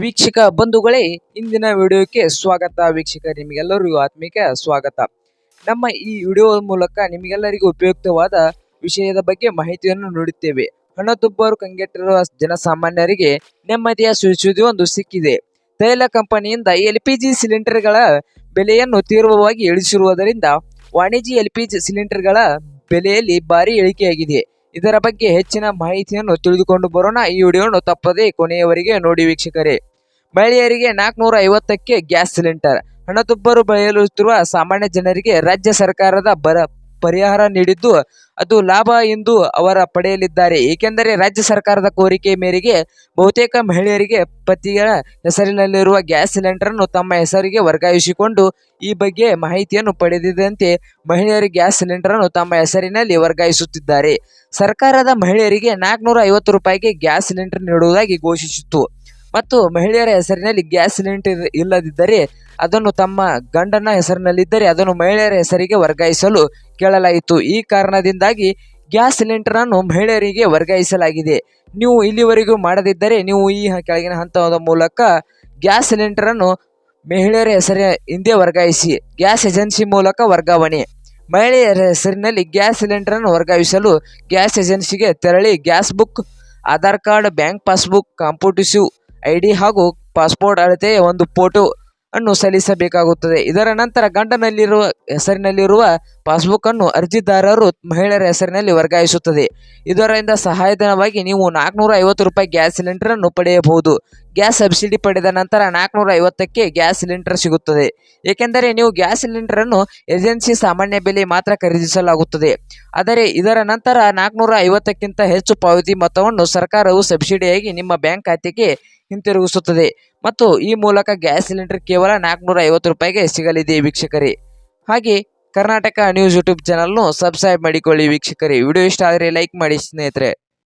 ವೀಕ್ಷಕ ಬಂಧುಗಳೇ, ಇಂದಿನ ವಿಡಿಯೋಕ್ಕೆ ಸ್ವಾಗತ. ವೀಕ್ಷಕ, ನಿಮಗೆಲ್ಲರಿಗೂ ಆತ್ಮಿಕ ಸ್ವಾಗತ. ನಮ್ಮ ಈ ವಿಡಿಯೋ ಮೂಲಕ ನಿಮಗೆಲ್ಲರಿಗೂ ಉಪಯುಕ್ತವಾದ ವಿಷಯದ ಬಗ್ಗೆ ಮಾಹಿತಿಯನ್ನು ನೀಡುತ್ತೇವೆ. ಹಣದುಬ್ಬರು ಕಂಗೆಟ್ಟಿರುವ ಜನಸಾಮಾನ್ಯರಿಗೆ ನೆಮ್ಮದಿಯ ಸೂಚಿಸುವುದು ಒಂದು ಸಿಕ್ಕಿದೆ. ತೈಲ ಕಂಪನಿಯಿಂದ ಎಲ್ ಪಿ ಜಿ ಸಿಲಿಂಡರ್ಗಳ ಬೆಲೆಯನ್ನು ತೀವ್ರವಾಗಿ ಇಳಿಸಿರುವುದರಿಂದ ವಾಣಿಜ್ಯ ಎಲ್ ಪಿ ಜಿ ಸಿಲಿಂಡರ್ಗಳ ಬೆಲೆಯಲ್ಲಿ ಭಾರಿ ಇಳಿಕೆಯಾಗಿದೆ. ಇದರ ಬಗ್ಗೆ ಹೆಚ್ಚಿನ ಮಾಹಿತಿಯನ್ನು ತಿಳಿದುಕೊಂಡು ಬರೋಣ. ಈ ವಿಡಿಯೋವನ್ನು ತಪ್ಪದೇ ಕೊನೆಯವರೆಗೆ ನೋಡಿ ವೀಕ್ಷಕರೇ. ಮಹಿಳೆಯರಿಗೆ ನಾಲ್ಕುನೂರ ಐವತ್ತಕ್ಕೆ ಗ್ಯಾಸ್ ಸಿಲಿಂಡರ್. ಹಣದುಬ್ಬರು ಬಯಲುತ್ತಿರುವ ಸಾಮಾನ್ಯ ಜನರಿಗೆ ರಾಜ್ಯ ಸರ್ಕಾರದ ಬರ ಪರಿಹಾರ ನೀಡಿದ್ದು ಅದು ಲಾಭ ಎಂದು ಅವರ ಪಡೆಯಲಿದ್ದಾರೆ. ಏಕೆಂದರೆ ರಾಜ್ಯ ಸರ್ಕಾರದ ಕೋರಿಕೆ ಮೇರೆಗೆ ಬಹುತೇಕ ಮಹಿಳೆಯರಿಗೆ ಪತಿಯ ಹೆಸರಿನಲ್ಲಿರುವ ಗ್ಯಾಸ್ ಸಿಲಿಂಡರ್ ಅನ್ನು ತಮ್ಮ ಹೆಸರಿಗೆ ವರ್ಗಾಯಿಸಿಕೊಂಡು ಈ ಬಗ್ಗೆ ಮಾಹಿತಿಯನ್ನು ಪಡೆದಿದ್ದಂತೆ ಮಹಿಳೆಯರು ಗ್ಯಾಸ್ ಸಿಲಿಂಡರ್ ಅನ್ನು ತಮ್ಮ ಹೆಸರಿನಲ್ಲಿ ವರ್ಗಾಯಿಸುತ್ತಿದ್ದಾರೆ. ಸರ್ಕಾರದ ಮಹಿಳೆಯರಿಗೆ ನಾಲ್ಕುನೂರ ಐವತ್ತು ರೂಪಾಯಿಗೆ ಗ್ಯಾಸ್ ಸಿಲಿಂಡರ್ ನೀಡುವುದಾಗಿ ಘೋಷಿಸಿತ್ತು. ಮತ್ತು ಮಹಿಳೆಯರ ಹೆಸರಿನಲ್ಲಿ ಗ್ಯಾಸ್ ಸಿಲಿಂಡರ್ ಇಲ್ಲದಿದ್ದರೆ ಅದನ್ನು ತಮ್ಮ ಗಂಡನ ಹೆಸರಿನಲ್ಲಿದ್ದರೆ ಅದನ್ನು ಮಹಿಳೆಯರ ಹೆಸರಿಗೆ ವರ್ಗಾಯಿಸಲು ಕೇಳಲಾಯಿತು. ಈ ಕಾರಣದಿಂದಾಗಿ ಗ್ಯಾಸ್ ಸಿಲಿಂಡರ್ ಅನ್ನು ಮಹಿಳೆಯರಿಗೆ ವರ್ಗಾಯಿಸಲಾಗಿದೆ. ನೀವು ಇಲ್ಲಿವರೆಗೂ ಮಾಡದಿದ್ದರೆ ನೀವು ಈ ಕೆಳಗಿನ ಹಂತದ ಮೂಲಕ ಗ್ಯಾಸ್ ಸಿಲಿಂಡರ್ ಅನ್ನು ಮಹಿಳೆಯರ ಹೆಸರಿನ ಹಿಂದೆ ವರ್ಗಾಯಿಸಿ. ಗ್ಯಾಸ್ ಏಜೆನ್ಸಿ ಮೂಲಕ ವರ್ಗಾವಣೆ. ಮಹಿಳೆಯರ ಹೆಸರಿನಲ್ಲಿ ಗ್ಯಾಸ್ ಸಿಲಿಂಡರ್ ಅನ್ನು ವರ್ಗಾಯಿಸಲು ಗ್ಯಾಸ್ ಏಜೆನ್ಸಿಗೆ ತೆರಳಿ gas book, Aadhaar card, bank passbook ಕಾಂಪೋಟಿಸಿವ್ I D ಹಾಗೂ ಪಾಸ್ಪೋರ್ಟ್ ಅಳತೆಯ ಒಂದು ಫೋಟೋ ಅನ್ನು ಸಲ್ಲಿಸಬೇಕಾಗುತ್ತದೆ. ಇದರ ನಂತರ ಗಂಡನಲ್ಲಿರುವ, ಹೆಸರಿನಲ್ಲಿರುವ ಪಾಸ್ಬುಕ್ ಅನ್ನು ಅರ್ಜಿದಾರರು ಮಹಿಳೆಯರ ಹೆಸರಿನಲ್ಲಿ ವರ್ಗಾಯಿಸುತ್ತದೆ. ಇದರಿಂದ ಸಹಾಯಧನವಾಗಿ ನೀವು ನಾಲ್ಕುನೂರ ಐವತ್ತು ರೂಪಾಯಿ ಗ್ಯಾಸ್ ಸಿಲಿಂಡರ್ ಅನ್ನು ಪಡೆಯಬಹುದು. ಗ್ಯಾಸ್ ಸಬ್ಸಿಡಿ ಪಡೆದ ನಂತರ ನಾಲ್ಕುನೂರ ಐವತ್ತಕ್ಕೆ ಗ್ಯಾಸ್ ಸಿಲಿಂಡರ್ ಸಿಗುತ್ತದೆ. ಏಕೆಂದರೆ ನೀವು ಗ್ಯಾಸ್ ಸಿಲಿಂಡರ್ ಅನ್ನು ಏಜೆನ್ಸಿ ಸಾಮಾನ್ಯ ಬೆಲೆ ಮಾತ್ರ ಖರೀದಿಸಲಾಗುತ್ತದೆ. ಆದರೆ ಇದರ ನಂತರ ನಾಲ್ಕುನೂರ ಐವತ್ತಕ್ಕಿಂತ ಹೆಚ್ಚು ಪಾವತಿ ಮೊತ್ತವನ್ನು ಸರ್ಕಾರವು ಸಬ್ಸಿಡಿಯಾಗಿ ನಿಮ್ಮ ಬ್ಯಾಂಕ್ ಖಾತೆಗೆ ಹಿಂತಿರುಗಿಸುತ್ತದೆ. ಮತ್ತು ಈ ಮೂಲಕ ಗ್ಯಾಸ್ ಸಿಲಿಂಡರ್ ಕೇವಲ ನಾಲ್ಕುನೂರ ಐವತ್ತು ರೂಪಾಯಿಗೆ ಸಿಗಲಿದೆ, ವೀಕ್ಷಕರೇ. ಹಾಗೆ ಕರ್ನಾಟಕ ನ್ಯೂಸ್ ಯೂಟ್ಯೂಬ್ ಚಾನಲ್ನು ಸಬ್ಸ್ಕ್ರೈಬ್ ಮಾಡಿಕೊಳ್ಳಿ ವೀಕ್ಷಕರೇ. ವಿಡಿಯೋ ಇಷ್ಟ ಆದರೆ ಲೈಕ್ ಮಾಡಿ ಸ್ನೇಹಿತರೆ.